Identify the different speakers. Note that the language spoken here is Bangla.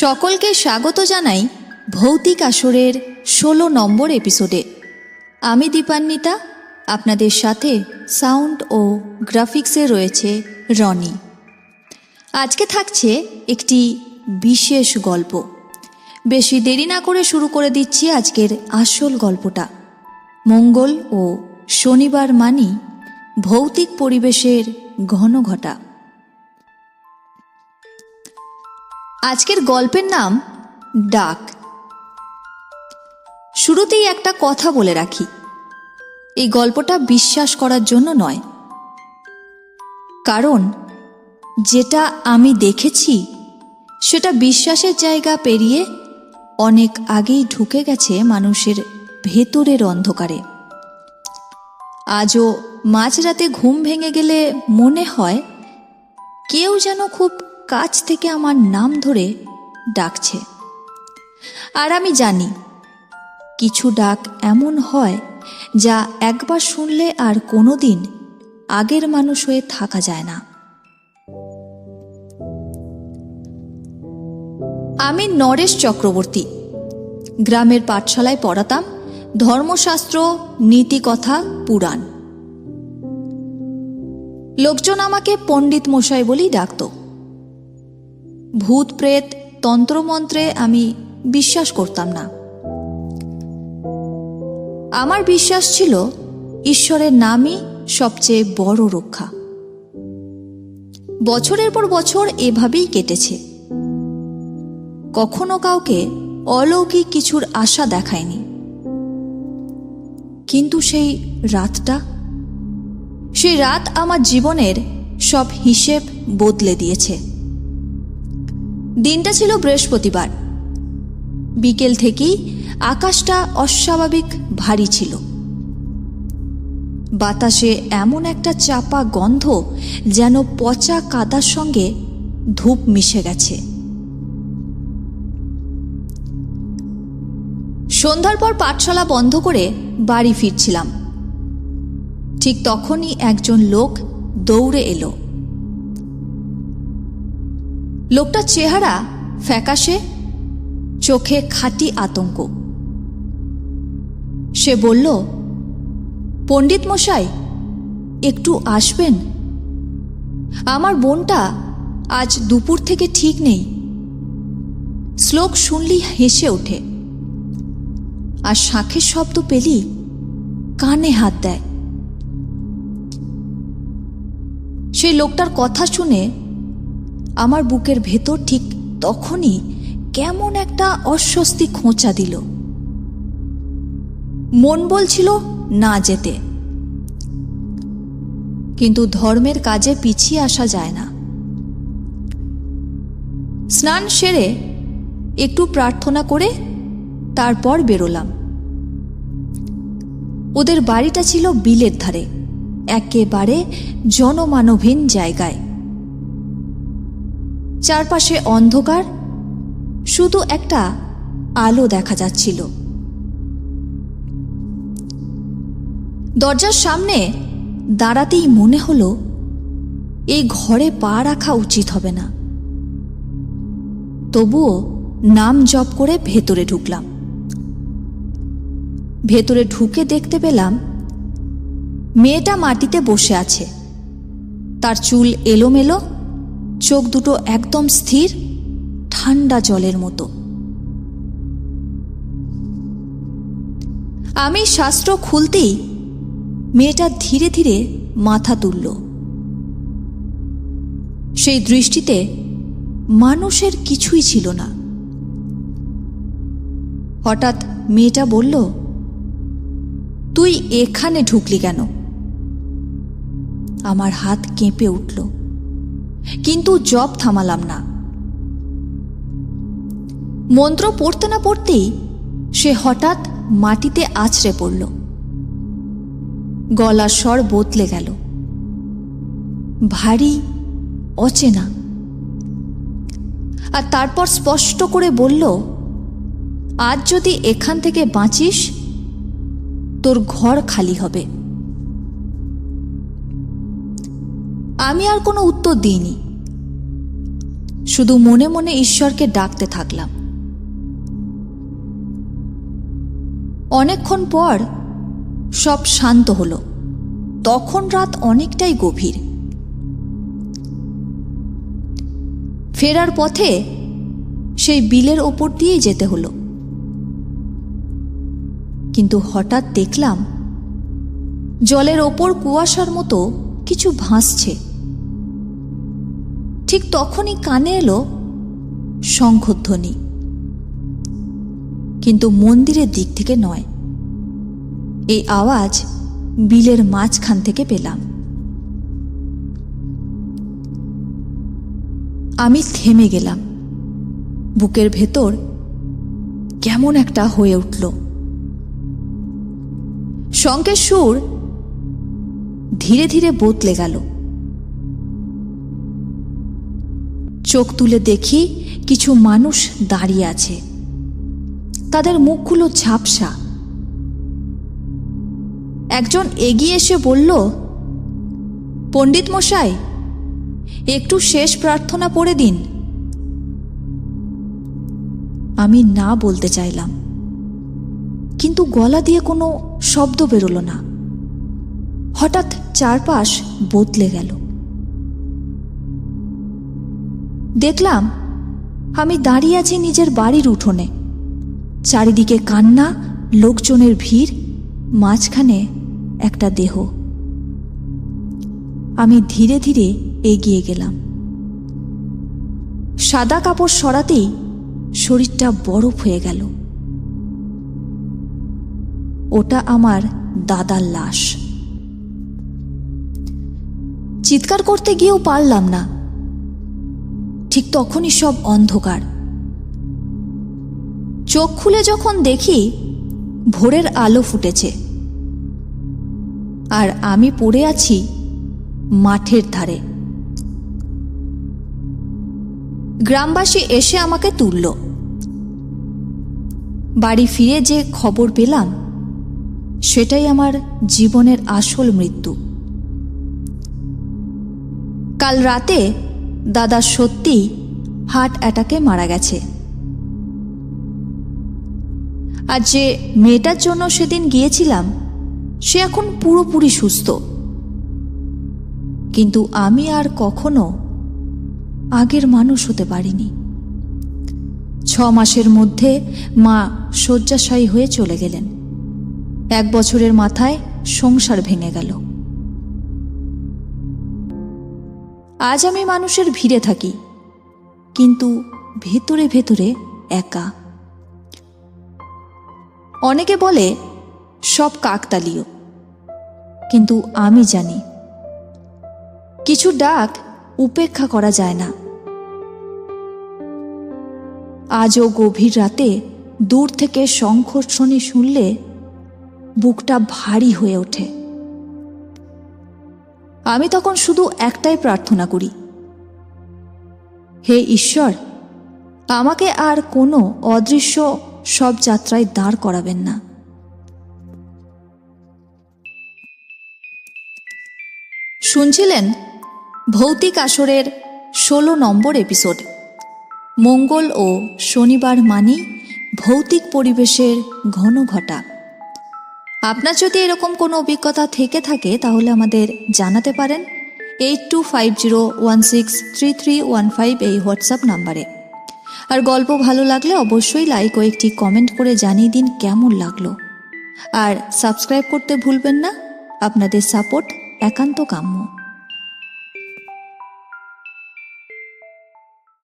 Speaker 1: সকলকে স্বাগত জানাই ভৌতিক আসরের ষোলো নম্বর এপিসোডে। আমি দীপান্বিতা, আপনাদের সাথে সাউন্ড ও গ্রাফিক্সে রয়েছে রনি। আজকে থাকছে একটি বিশেষ গল্প। বেশি দেরি না করে শুরু করে দিচ্ছি আজকের আসল গল্পটা। মঙ্গল ও শনিবার মানি ভৌতিক পরিবেশের ঘন ঘটা। আজকের গল্পের নাম ডাক। শুরুতেই একটা কথা বলে রাখি। এই গল্পটা বিশ্বাস করার জন্য নয়। কারণ যেটা আমি দেখেছি, সেটা বিশ্বাসের জায়গা পেরিয়ে অনেক আগেই ঢুকে গেছে মানুষের ভেতরের অন্ধকারে। আজও মাঝরাতে ঘুম ভেঙে গেলে মনে হয় কেউ যেন খুব কাছ থেকে আমার নাম ধরে ডাকছে। আর আমি জানি, কিছু ডাক এমন হয় যা একবার শুনলে আর কোনো দিন আগের মানুষ হয়ে থাকা যায় না। আমি নরেশ চক্রবর্তী। গ্রামের পাঠশালায় পড়াতাম ধর্মশাস্ত্র, নীতিকথা, পুরাণ। লোকজন আমাকে পণ্ডিত মশাই বলেই ডাকত। ভূত প্রেত, তন্ত্রমন্ত্রে আমি বিশ্বাস করতাম না। আমার বিশ্বাস ছিল ঈশ্বরের নামই সবচেয়ে বড় রক্ষা। বছরের পর বছর এভাবেই কেটেছে। কখনো কাউকে অলৌকিক কিছুর আশা দেখায়নি। কিন্তু সেই রাতটা, সেই রাত আমার জীবনের সব হিসেব বদলে দিয়েছে। দিনটা ছিল বৃহস্পতিবার। বিকেল থেকেই আকাশটা অস্বাভাবিক ভারী ছিল। বাতাসে এমন একটা চাপা গন্ধ যেন পচা কাদার সঙ্গে ধূপ মিশে গেছে। সন্ধ্যার পর পাঠশালা বন্ধ করে বাড়ি ফিরছিলাম। ঠিক তখনই একজন লোক দৌড়ে এলো। লোকটার চেহারা ফ্যাকাশে, চোখে খাঁটি আতঙ্ক। সে বলল, পণ্ডিত মশাই, একটু আসবেন? আমার বোনটা আজ দুপুর থেকে ঠিক নেই। শ্লোক শুনলি হেসে ওঠে। আর শাঁখের শব্দ পেলি কানে হাত দেয়। সেই লোকটার কথা শুনে আমার বুকের ভেতর ঠিক তখনই কেমন একটা অস্বস্তি খোঁচা দিল। মন বলছিল না যেতে। কিন্তু ধর্মের কাজে পিছিয়ে আসা যায় না। স্নান সেরে একটু প্রার্থনা করে তারপর বেরোলাম। ওদের বাড়িটা ছিল বিলের ধারে, একেবারে জনমানবহীন জায়গায়। চারপাশে অন্ধকার, শুধু একটা আলো দেখা যাচ্ছিল। দরজার সামনে দাঁড়াতেই মনে হলো, এই ঘরে পা রাখা উচিত হবে না। তবুও নাম জপ করে ভেতরে ঢুকলাম। ভেতরে ঢুকে দেখতে পেলাম, মেয়েটা মাটিতে বসে আছে। তার চুল এলোমেলো চোখ দুটো একদম স্থির, ঠান্ডা জলের মতো। আমি শাস্ত্র খুলতেই মেয়েটা ধীরে ধীরে মাথা তুলল। সেই দৃষ্টিতে মানুষের কিছুই ছিল না। হঠাৎ মেয়েটা বলল, তুই এখানে ঢুকলি কেন? আমার হাত কেঁপে উঠল। কিন্তু জব থামালাম না। মন্ত্র পড়তে না পড়তেই সে হঠাৎ মাটিতে আছড়ে পড়ল। গলার স্বর বদলে গেল। ভারী, অচেনা। আর তারপর স্পষ্ট করে বলল, আজ যদি এখান থেকে বাঁচিস, তোর ঘর খালি হবে। আমি আর কোনো উত্তর দিইনি। শুধু মনে মনে ঈশ্বরকে ডাকতে থাকলাম। অনেকক্ষণ পর সব শান্ত হলো। তখন রাত অনেকটাই গভীর। ফেরার পথে সেই বিলের ওপর দিয়েই যেতে হলো। কিন্তু হঠাৎ দেখলাম, জলের ওপর কুয়াশার মতো কিছু ভাসছে। ঠিক তখনই কানে এলো শঙ্খধ্বনি। কিন্তু মন্দিরের দিক থেকে নয়। এই আওয়াজ বিলের মাঝখান থেকে পেলাম। আমি থেমে গেলাম। বুকের ভেতর কেমন একটা হয়ে উঠল। শঙ্কের সুর ধীরে ধীরে বদলে গেল। চোখ তুলে দেখি কিছু মানুষ দাঁড়িয়ে আছে। তাদের মুখগুলো ঝাপসা। একজন এগিয়ে এসে বলল, পণ্ডিত মশাই, একটু শেষ প্রার্থনা পড়ে দিন। আমি না বলতে চাইলাম, কিন্তু গলা দিয়ে কোনো শব্দ বেরোলো না। হঠাৎ চারপাশ বদলে গেল। দেখলাম, আমি দাঁড়িয়ে আছি নিজের বাড়ির উঠোনে। চারিদিকে কান্না, লোকজনের ভিড়, মাঝখানে একটা দেহ। আমি ধীরে ধীরে এগিয়ে গেলাম। সাদা কাপড় সরাতেই শরীরটা বরফ হয়ে গেল। ওটা আমার দাদার লাশ। চিৎকার করতে গিয়েও পারলাম না। ঠিক তখনই সব অন্ধকার। চোখ খুলে যখন দেখি, ভোরের আলো ফুটেছে। আর আমি পড়ে আছি মাঠের ধারে। গ্রামবাসী এসে আমাকে তুলল। বাড়ি ফিরে যে খবর পেলাম, সেটাই আমার জীবনের আসল মৃত্যু। কাল রাতে দাদা সত্যি হার্ট অ্যাটাকে মারা গেছে। আর যে মেয়েটার জন্য সেদিন গিয়েছিলাম, সে এখন পুরোপুরি সুস্থ। কিন্তু আমি আর কখনো আগের মানুষ হতে পারিনি। ছ মাসের মধ্যে মা শয্যাশায়ী হয়ে চলে গেলেন। এক বছরের মাথায় সংসার ভেঙে গেল। আজ আমি মানুষের ভিড়ে থাকি, কিন্তু ভেতরে ভেতরে একা। অনেকে বলে, সব কাকতালীয়, কিন্তু আমি জানি, কিছু ডাক উপেক্ষা করা যায় না। আজও গভীর রাতে দূর থেকে শঙ্খধ্বনি শুনলে বুকটা ভারী হয়ে ওঠে। আমি তখন শুধু একটাই প্রার্থনা করি। হে ঈশ্বর, আমাকে আর কোনো অদৃশ্য সব যাত্রায় দাঁড় করাবেন না। শুনছিলেন ভৌতিক আসরের ষোলো নম্বর এপিসোড। মঙ্গল ও শনিবার মানি ভৌতিক পরিবেশের ঘন ঘটা। আপনার যদি এরকম কোনো অভিজ্ঞতা থেকে থাকে, তাহলে আমাদের জানাতে পারেন। Eight two five zero one six three three one five এই হোয়াটসঅ্যাপ নাম্বারে। আর গল্প ভালো লাগলে অবশ্যই লাইক ও একটি কমেন্ট করে জানিয়ে দিন কেমন লাগল। আর সাবস্ক্রাইব করতে ভুলবেন না। আপনাদের সাপোর্ট একান্ত কাম্য।